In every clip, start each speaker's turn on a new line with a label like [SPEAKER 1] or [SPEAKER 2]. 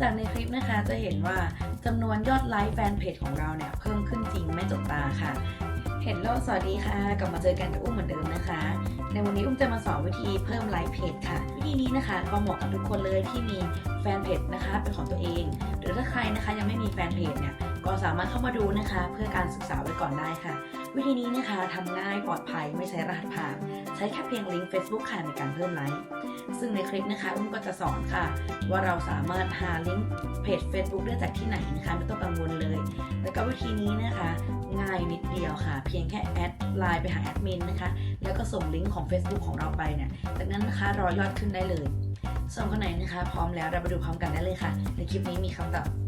[SPEAKER 1] จากในคลิปนะคะจะเห็นว่าจำนวนยอดไลค์แฟนเพจของเราเนี่ยเพิ่มขึ้นจริงไม่จบตาค่ะ เห็นโล้สวัสดีค่ะ กลับมาเจอกันกับอุ้มเหมือนเดิมนะคะ ในวันนี้อุ้มจะมาสอนวิธีเพิ่มไลค์เพจค่ะ วิธีนี้นะคะก็เหมาะกับทุกคนเลยที่มีแฟนเพจนะคะเป็นของตัวเอง หรือถ้าใครนะคะยังไม่มีแฟนเพจเนี่ย ก็สามารถเข้ามาดูนะคะ เพื่อการศึกษาไว้ก่อนได้ค่ะ วิธีนี้นะคะทำง่ายปลอดภัยไม่ใช้รหัสผ่าน ใช้แค่เพียงลิงก์ Facebook ค่ะในการเพิ่มไลค์ซึ่งในคลิปนะคะอุ้มก็จะสอนค่ะ ว่าเราสามารถหาลิงก์เพจ Facebook ได้จากที่ไหนนะคะไม่ต้องกังวลเลย แล้วก็วิธีนี้นะคะ ง่ายนิดเดียวค่ะ เพียงแค่แอดไลน์ไปหาแอดมินนะคะ แล้วก็ส่งลิงก์ของ Facebook ของเราไปเนี่ยจากนั้นนะคะรอยอดขึ้นได้เลยส่วนคนไหนนะคะ พร้อมแล้วเราไปดูพร้อมกันได้เลยค่ะ ในคลิปนี้มีคำตอบ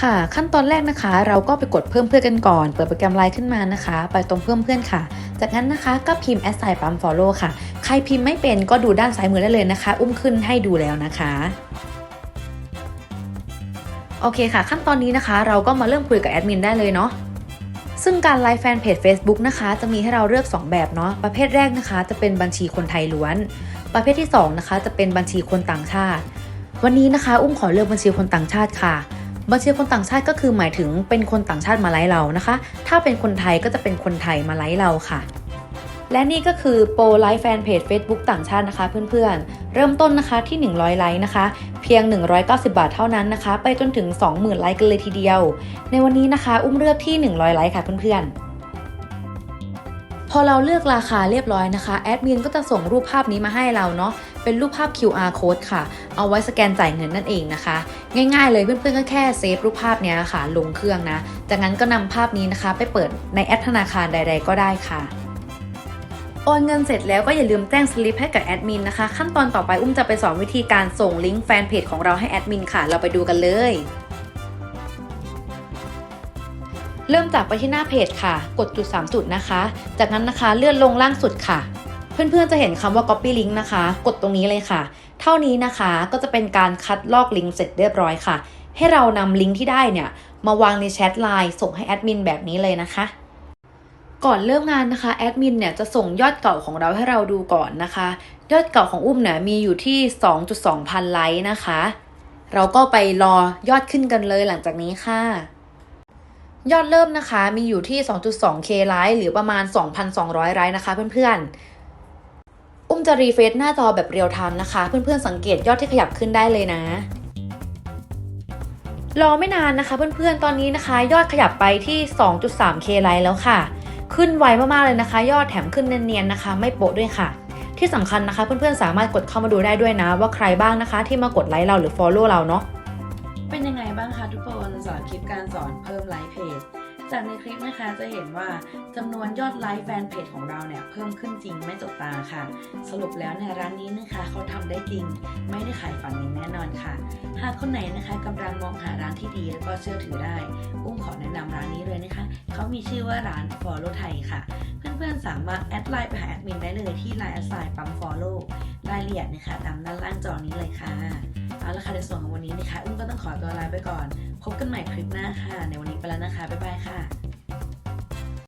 [SPEAKER 2] ค่ะ ขั้นตอนแรกนะคะ เราก็ไปกดเพิ่มเพื่อนกันก่อน เปิดโปรแกรมไลน์ขึ้นมานะคะ ไปตรงเพิ่มเพื่อนค่ะ จากนั้นนะคะก็พิมพ์ s i ปั๊ม follow ค่ะ ใครพิมพ์ไม่เป็นก็ดูด้านซ้ายมือได้เลยนะคะ อุ้มขึ้นให้ดูแล้วนะคะโอเคค่ะ ขั้นตอนนี้นะคะ เราก็มาเริ่มคุยกับแอดมินได้เลยเนาะซึ่งการไลฟ์แฟนเพจ Facebook นะคะ จะมีให้เราเลือก 2 แบบเนาะประเภทแรกนะคะ จะเป็นบัญชีคนไทยล้วน ประเภทที่ 2 นะคะ จะเป็นบัญชีคนต่างชาติ วันนี้นะคะ อุ้มขอเลือกบัญชีคนต่างชาติค่ะ บัญชีคนต่างชาติก็คือหมายถึงเป็นคนต่างชาติมาไลฟ์เรานะคะ ถ้าเป็นคนไทยก็จะเป็นคนไทยมาไลฟ์เราค่ะ และนี่ก็คือโปรไลฟ์แฟนเพจ Facebook ต่างชาตินะคะเพื่อนๆ เริ่มต้นนะคะที่ 100 ไลค์นะคะ เพียง 190 บาทเท่านั้นนะคะ ไปจนถึง 20,000 ไลค์กันเลยทีเดียว ในวันนี้นะคะ อุ้มเลือกที่ 100 ไลค์ค่ะเพื่อนๆพอเราเลือกราคาเรียบร้อยนะคะแอดมินก็จะส่งรูปภาพนี้มาให้เราเนาะเป็นรูปภาพ QR code ค่ะ เอาไว้สแกนจ่ายเงินนั่นเองนะคะ ง่ายๆเลยเพื่อนๆก็แค่เซฟรูปภาพเนี้ยค่ะ ลงเครื่องนะ จากนั้นก็นำภาพนี้นะคะ ไปเปิดในแอปธนาคารใด ๆ ก็ได้ค่ะโอนเงินเสร็จแล้วก็อย่าลืมแจ้งสลิปให้กับแอดมินนะคะ ขั้นตอนต่อไปอุ้มจะไปสอนวิธีการส่งลิงก์แฟนเพจของเราให้แอดมินค่ะ เราไปดูกันเลย เริ่มจากไปที่หน้าเพจค่ะ กดจุด 3 จุดนะคะ จากนั้นนะคะเลื่อนลงล่างสุดค่ะ เพื่อนๆจะเห็นคำว่า copy link นะคะ กดตรงนี้เลยค่ะ เท่านี้นะคะก็จะเป็นการคัดลอกลิงก์เสร็จเรียบร้อยค่ะ ให้เรานำลิงก์ที่ได้เนี่ยมาวางในแชทไลน์ส่งให้แอดมินแบบนี้เลยนะคะก่อนเริ่มงานนะคะแอดมินเนี่ยจะส่งยอดเก่าของเราให้เราดูก่อนนะคะ ยอดเก่าของอุ้มเนี่ยมีอยู่ที่ 2.2 พันไลค์นะคะ เราก็ไปรอยอดขึ้นกันเลยหลังจากนี้ค่ะ ยอดเริ่มนะคะมีอยู่ที่ 2.2k ไลค์หรือประมาณ 2,200 ไลค์นะคะเพื่อนๆ อุ้มจะรีเฟรชหน้าจอแบบเรียลไทม์นะคะ เพื่อนๆสังเกตยอดที่ขยับขึ้นได้เลยนะรอไม่นานนะคะ เพื่อนๆ ตอนนี้นะคะ ยอดขยับไปที่ 2.3k ไลค์แล้วค่ะ ขึ้นไวมากๆเลยนะคะ ยอดแถมขึ้นเนียนๆนะคะ ไม่โปะด้วยค่ะ ที่สำคัญนะคะ เพื่อนๆ สามารถกดเข้ามาดูได้ด้วยนะ ว่าใครบ้างนะคะ ที่มากดไลค์เราหรือ Follow เราเนาะ
[SPEAKER 1] เป็นยังไงบ้างคะทุกคนสำหรับคลิปการสอนเพิ่มไลค์เพจ จากในคลิปนะคะจะเห็นว่าจำนวนยอดไลค์แฟนเพจของเราเนี่ยเพิ่มขึ้นจริงไม่จกตาค่ะ สรุปแล้วเนี่ยร้านนี้นะคะเขาทำได้จริง ไม่ได้ขายฝันอย่างแน่นอนค่ะ หากคนไหนนะคะกำลังมองหาร้านที่ดีแล้วก็เชื่อถือได้อุ้มขอแนะนำร้านนี้เลยนะคะเขามีชื่อว่าร้าน Follow ไทยค่ะ เพื่อนๆสามารถแอดไลน์ไปหาแอดมินได้เลยที่ไลน์แอดไซน์ปั๊ม Follow รายละเอียดนะคะตามด้านล่างจอนี้เลยค่ะ เอาละค่ะในส่วนของวันนี้นะคะ อุ้มก็ต้องขอตัวลาไปก่อน พบกันใหม่คลิปหน้าค่ะ ในวันนี้ไปแล้วนะคะ บ๊ายบายค่ะ